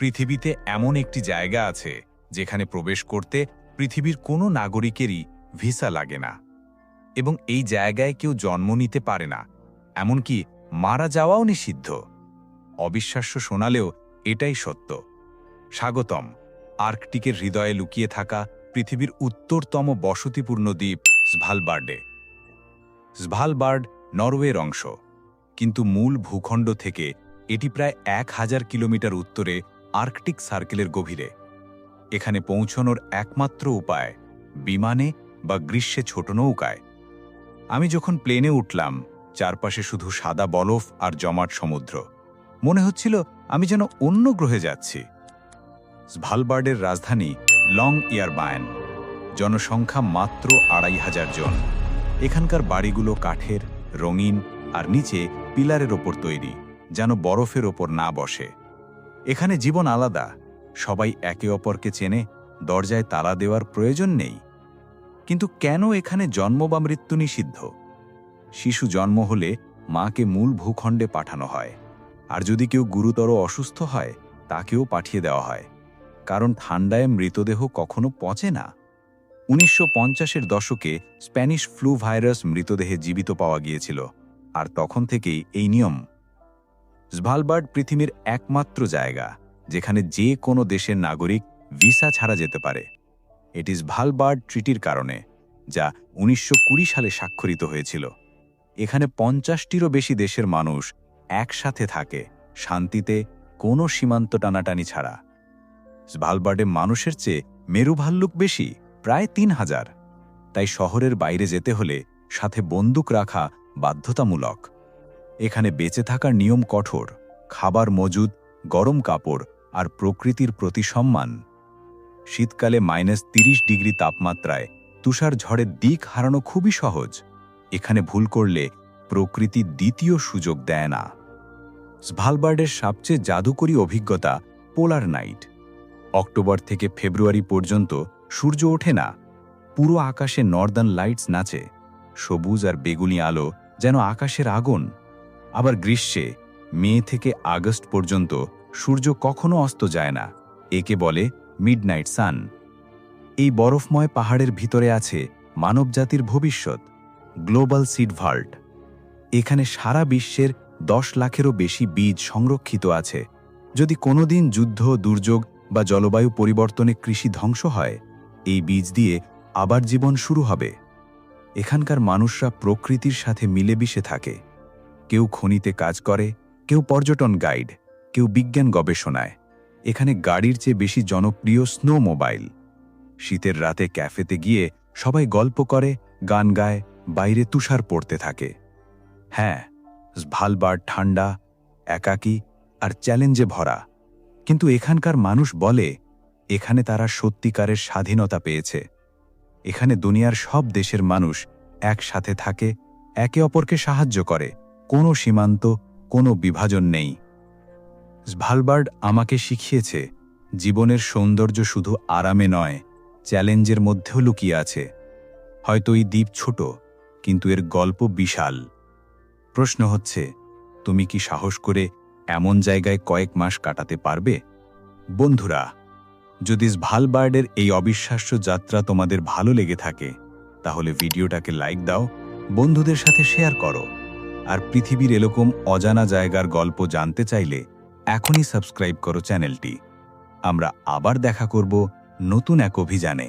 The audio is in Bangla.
পৃথিবীতে এমন একটি জায়গা আছে যেখানে প্রবেশ করতে পৃথিবীর কোনো নাগরিকেরই ভিসা লাগে না। এবং এই জায়গায় কেউ জন্ম নিতে পারে না, এমনকি মারা যাওয়াও নিষিদ্ধ। অবিশ্বাস্য শোনালেও এটাই সত্য। স্বাগতম, আর্কটিকের হৃদয়ে লুকিয়ে থাকা পৃথিবীর উত্তরতম বসতিপূর্ণ দ্বীপ স্ভালবার্ডে। স্ভালবার্ড নরওয়ের অংশ। কিন্তু মূল ভূখণ্ড থেকে এটি প্রায় এক হাজার কিলোমিটার উত্তরে আর্কটিক সার্কেলের গভীরে। এখানে পৌঁছনোর একমাত্র উপায়, বিমানে বা গ্রীষ্মে ছোট নৌকায়। আমি যখন প্লেনে উঠলাম, চারপাশে শুধু সাদা বলফ আর জমাট সমুদ্র। মনে হচ্ছিল আমি যেন অন্য গ্রহে যাচ্ছি। ভালবার্ডের রাজধানী লং ইয়ারবায়ন। জনসংখ্যা মাত্র আড়াই হাজার জন। এখানকার বাড়িগুলো কাঠের, রঙিন আর নিচে পিলারের ওপর তৈরি, যেন বরফের ওপর না বসে। এখানে জীবন আলাদা। সবাই একে অপরকে চেনে, দরজায় তালা দেওয়ার প্রয়োজন নেই। কিন্তু কেন এখানে জন্ম বা মৃত্যু নিষিদ্ধ? শিশু জন্ম হলে মাকে মূল ভূখণ্ডে পাঠানো হয়। আর যদি কেউ গুরুতর অসুস্থ হয়, তাকেও পাঠিয়ে দেওয়া হয়। কারণ ঠান্ডায় মৃতদেহ কখনো পচে না। উনিশশো পঞ্চাশের দশকে স্প্যানিশ ফ্লু ভাইরাস মৃতদেহে জীবিত পাওয়া গিয়েছিল। আর তখন থেকেই এই নিয়ম স্ভালবার্ড পৃথিবীর একমাত্র জায়গা, যেখানে যে কোনো দেশের নাগরিক ভিসা ছাড়া যেতে পারে। এটি স্ভালবার্ড ট্রিটির কারণে, যা উনিশশো কুড়ি সালে স্বাক্ষরিত হয়েছিল। এখানে পঞ্চাশটিরও বেশি দেশের মানুষ একসাথে থাকে, শান্তিতে, কোনো সীমান্ত টানাটানি ছাড়া। স্ভালবার্ডে মানুষের চেয়ে মেরু ভাল্লুক বেশি, প্রায় তিন হাজার। তাই শহরের বাইরে যেতে হলে সাথে বন্দুক রাখা বাধ্যতামূলক। এখানে বেঁচে থাকার নিয়ম কঠোর, খাবার মজুদ, গরম কাপড় আর প্রকৃতির প্রতি সম্মান। শীতকালে মাইনাস তিরিশ ডিগ্রি তাপমাত্রায় তুষার ঝড়ের দিক হারানো খুবই সহজ। এখানে ভুল করলে প্রকৃতি দ্বিতীয় সুযোগ দেয় না। স্ভালবার্ডের সবচেয়ে জাদুকরী অভিজ্ঞতা পোলার নাইট। অক্টোবর থেকে ফেব্রুয়ারি পর্যন্ত সূর্য ওঠে না। পুরো আকাশে নর্দার্ন লাইটস নাচে। সবুজ আর বেগুনি আলো যেন আকাশের আগুন। আবার গ্রীষ্মে, মে থেকে আগস্ট পর্যন্ত সূর্য কখনো অস্ত যায় না। একে বলে মিডনাইট সান। এই বরফময় পাহাড়ের ভিতরে আছে মানবজাতির ভবিষ্যৎ, গ্লোবাল সিড ভাল্ট। এখানে সারা বিশ্বের দশ লাখেরও বেশি বীজ সংরক্ষিত আছে। যদি কোনোদিন যুদ্ধ, দুর্যোগ বা জলবায়ু পরিবর্তনে কৃষি ধ্বংস হয়, এই বীজ দিয়ে আবার জীবন শুরু হবে। এখানকার মানুষরা প্রকৃতির সাথে মিলেমিশে থাকে। কেউ খনিতে কাজ করে, কেউ পর্যটন গাইড, কেউ বিজ্ঞান গবেষণায়। এখানে গাড়ির চেয়ে বেশি জনপ্রিয় স্নো মোবাইল। শীতের রাতে ক্যাফেতে গিয়ে সবাই গল্প করে, গান গায়, বাইরে তুষার পড়তে থাকে। হ্যাঁ ভালবার ঠান্ডা, একাকী আর চ্যালেঞ্জে ভরা। কিন্তু এখানকার মানুষ বলে, এখানে তারা সত্যিকারের স্বাধীনতা পেয়েছে। এখানে দুনিয়ার সব দেশের মানুষ একসাথে থাকে, একে অপরকে সাহায্য করে। কোনো সীমান্ত, কোনো বিভাজন নেই। ভালবার্ড আমাকে শিখিয়েছে, জীবনের সৌন্দর্য শুধু আরামে নয়, চ্যালেঞ্জের মধ্যেও লুকিয়ে আছে। হয়তো এই দ্বীপ ছোট, কিন্তু এর গল্প বিশাল। প্রশ্ন হচ্ছে, তুমি কি সাহস করে এমন জায়গায় কয়েক মাস কাটাতে পারবে? বন্ধুরা, যদি ভালবার্ডের এই অবিশ্বাস্য যাত্রা তোমাদের ভালো লেগে থাকে, তাহলে ভিডিওটাকে লাইক দাও, বন্ধুদের সাথে শেয়ার করো। আর পৃথিবীর এরকম অজানা জায়গার গল্প জানতে চাইলে এখনই সাবস্ক্রাইব করো চ্যানেলটি। আমরা আবার দেখা করব নতুন এক অভিযানে।